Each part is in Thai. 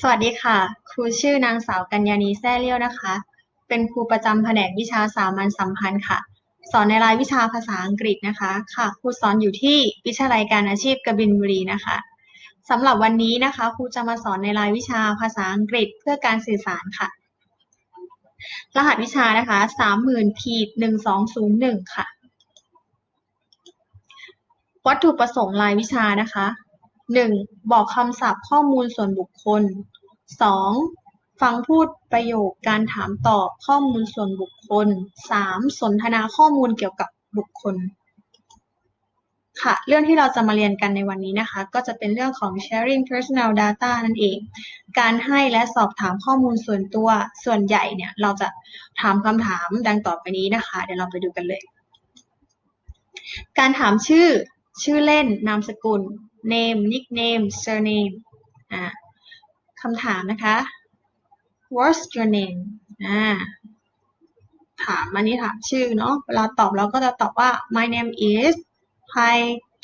สวัสดีค่ะ ครูชื่อนางสาวกัญญาณีแซ่เลี้ยวนะคะ เป็นครูประจำแผนกวิชาสามัญสัมพันธ์ค่ะ สอนในรายวิชาภาษาอังกฤษนะคะ ค่ะ ครูสอนอยู่ที่วิทยาลัยการอาชีพกบินบุรีนะคะสำหรับวันนี้นะคะครูจะมาสอนในรายวิชาภาษาอังกฤษเพื่อการสื่อสารค่ะ รหัสวิชานะคะสามหมื่นขีดหนึ่งสองศูนย์หนึ่งค่ะ วัตถุประสงค์รายวิชานะคะ หนึ่ง บอกคำศัพท์ข้อมูลส่วนบุคคล สอง ฟังพูดประโยคการถามตอบข้อมูลส่วนบุคคล สาม สนทนาข้อมูลเกี่ยวกับบุคคล ค่ะ เรื่องที่เราจะมาเรียนกันในวันนี้นะคะ ก็จะเป็นเรื่องของ sharing personal data นั่นเอง การให้และสอบถามข้อมูลส่วนตัว ส่วนใหญ่เนี่ย เราจะถามคำถามดังต่อไปนี้นะคะ เดี๋ยวเราไปดูกันเลย การถามชื่อ ชื่อเล่น นามสกุล name nickname surname อ่าคำถามนะคะ what's your name อ่าถามอันนี้ถามชื่อเนาะเวลาตอบเราก็จะตอบว่า my name is ไพ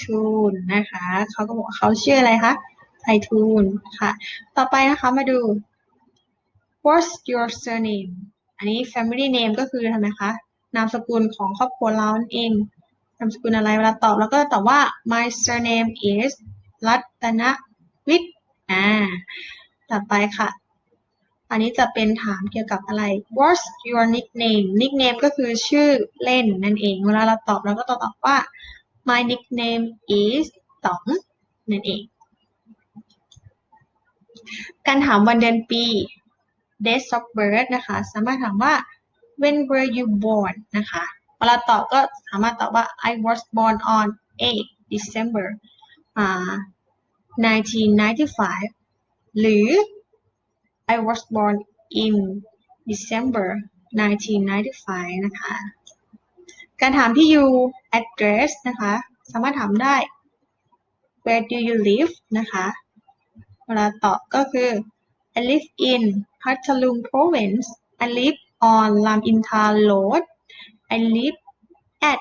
ทูนนะคะเขาก็บอกเขาชื่ออะไรคะไพทูนค่ะ ต่อไปนะคะมาดู what's your surname อันนี้ family name ก็คือทำไมคะ นามสกุลของครอบครัวเรานั่นเอง นามสกุลอะไรเวลาตอบแล้วก็ตอบว่า my surname is รัตนวิทย์อ่าต่อไปค่ะ อันนี้จะเป็นถามเกี่ยวกับอะไร what's your nickname nickname ก็คือชื่อเล่นนั่นเอง เวลาเราตอบเราก็ตอบว่า my nickname is ต๋องนั่นเอง การถามวันเดือนปี date of birth นะคะ สามารถถามว่า when were you born นะคะ เวลาตอบก็สามารถตอบว่า I was born on 8 December อ่า1995 หรือ I was born in December 1995 นะคะ การถามที่อยู่ address นะคะ สามารถถามได้ where do you live นะคะ เวลาตอบก็คือ I live in Pathalung province I live on Lam Inta Road I live at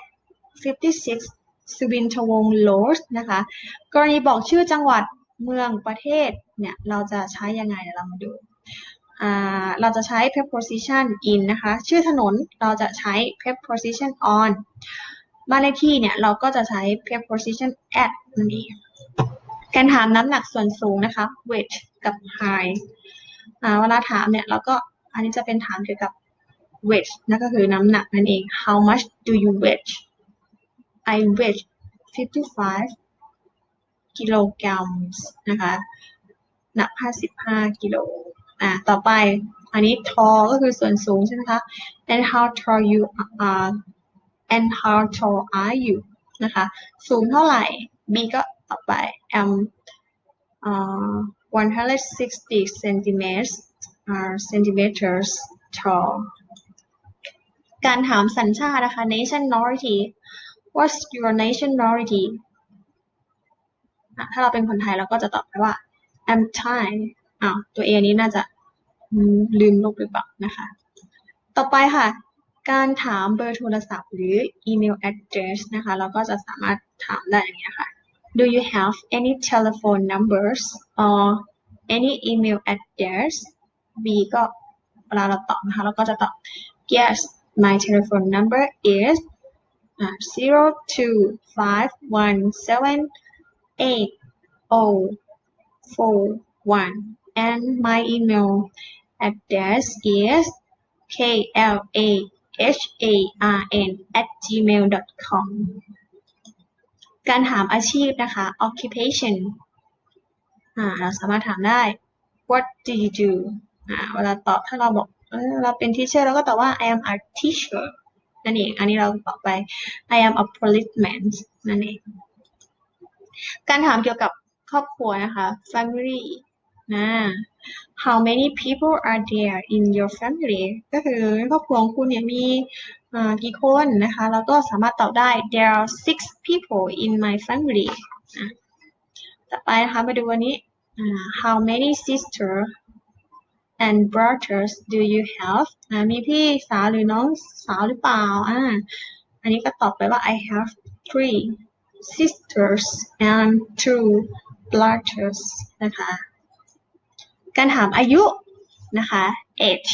56สุวินทวงโรสนะคะ กรณีบอกชื่อจังหวัดเมืองประเทศเนี่ย เราจะใช้ยังไงเดี๋ยวเรามาดู เราจะใช้ preposition in นะคะ ชื่อถนนเราจะใช้ preposition on บ้านเลขที่เนี่ย เราก็จะใช้ preposition at นั่นเองการถามน้ำหนักส่วนสูงนะคะ weight กับ height เวลาถามเนี่ย เราก็อันนี้จะเป็นถามเกี่ยวกับ weight นั่นก็คือน้ำหนักนั่นเอง how much do you weigh I weigh 55กิโลกรัมนะคะหนัก 55กิโลอ่าต่อไปอันนี้ tall ก็คือส่วนสูงใช่ไหมคะ and how tall you are and how tall are you นะคะ สูงเท่าไหร่ B ก็ต่อไป am อ่า160 centimeters อ่า centimeters tall การถามสัญชาตินะคะ nationality what's your nationality ถ้าเราเป็นคนไทยเราก็จะตอบไปว่า I'm Thai อ้าวตัว A นี้น่าจะลืมลบหรือเปล่านะคะ ต่อไปค่ะ การถามเบอร์โทรศัพท์หรือ email address นะคะ เราก็จะสามารถถามได้อย่างนี้ค่ะ Do you have any telephone numbers or any email address B ก็เวลาเราตอบนะคะ เราก็จะตอบ Yes my telephone number is อ่า zero two five one seven eight oh four one and my email address is k l a h a r n at gmail dot com การถามอาชีพนะคะ occupation อ่า เราสามารถถามได้ what do you do อ่า เวลาตอบถ้าเราบอก เราเป็น teacher เราก็ตอบว่า I am a teacher นั่นเอง อันนี้เราตอบไป I am a policeman นั่นเอง การถามเกี่ยวกับครอบครัวนะคะ family นะ how many people are there in your family ก็คือครอบครัวของคุณเนี่ยมีกี่คนนะคะ แล้วก็สามารถตอบได้ there are six people in my family นะต่อไปนะคะมาดูวันนี้ how many sisters and brothers do you have อ่ามีพี่สาวหรือน้องสาวหรือเปล่าอ่าอันนี้ก็ตอบไปว่า I have three sisters and two brothers นะคะ การถามอายุนะคะ age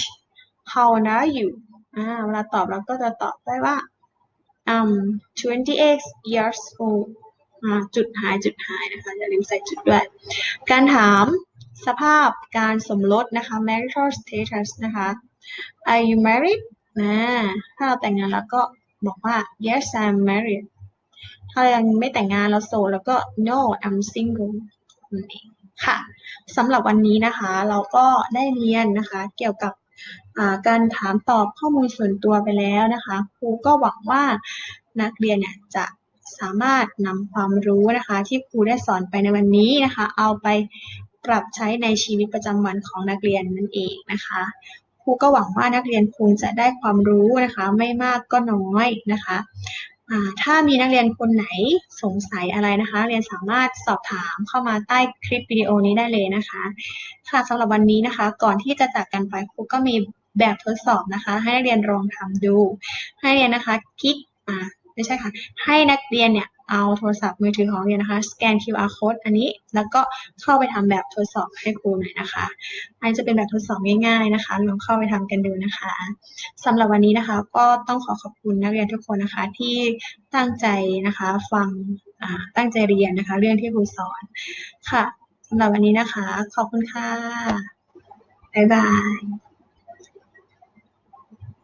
how old are you อ่าเวลาตอบเราก็จะตอบได้ว่า um 28 years old อ่าจุดหายจุดหายนะคะอย่าลืมใส่จุดด้วย การถาม สภาพการสมรสนะคะ marital status นะคะ are you married นะถ้าเราแต่งงานแล้วก็บอกว่า yes I'm married ถ้ายังไม่แต่งงานเราโสดแล้วก็ no I'm single นั่นเองค่ะสำหรับวันนี้นะคะเราก็ได้เรียนนะคะเกี่ยวกับการถามตอบข้อมูลส่วนตัวไปแล้วนะคะครูก็หวังว่านักเรียนเนี่ยจะสามารถนำความรู้นะคะ ที่ครูได้สอนไปในวันนี้นะคะ เอาไป ปรับใช้ในชีวิตประจำวันของนักเรียนนั่นเองนะคะครูก็หวังว่านักเรียนคงจะได้ความรู้นะคะ ไม่มากก็น้อยนะคะถ้ามีนักเรียนคนไหนสงสัยอะไรนะคะ เรียนสามารถสอบถามเข้ามาใต้คลิปวิดีโอนี้ได้เลยนะคะ ค่ะสำหรับวันนี้นะคะ ก่อนที่จะจากกันไปครูก็มีแบบทดสอบนะคะ ให้นักเรียนลองทำดู ให้เรียนนะคะคลิกอ่าไม่ใช่ค่ะ ให้นักเรียนเนี่ย เอาโทรศัพท์มือถือของเรียนนะคะ สแกน QR code อันนี้ แล้วก็เข้าไปทำแบบทดสอบให้ครูหน่อยนะคะ อันนี้จะเป็นแบบทดสอบง่ายๆนะคะ ลองเข้าไปทำกันดูนะคะสำหรับวันนี้นะคะ ก็ต้องขอขอบคุณนักเรียนทุกคนนะคะ ที่ตั้งใจนะคะ ฟังตั้งใจเรียนนะคะ เรื่องที่ครูสอนค่ะสำหรับวันนี้นะคะ ขอบคุณค่ะ บ๊ายบาย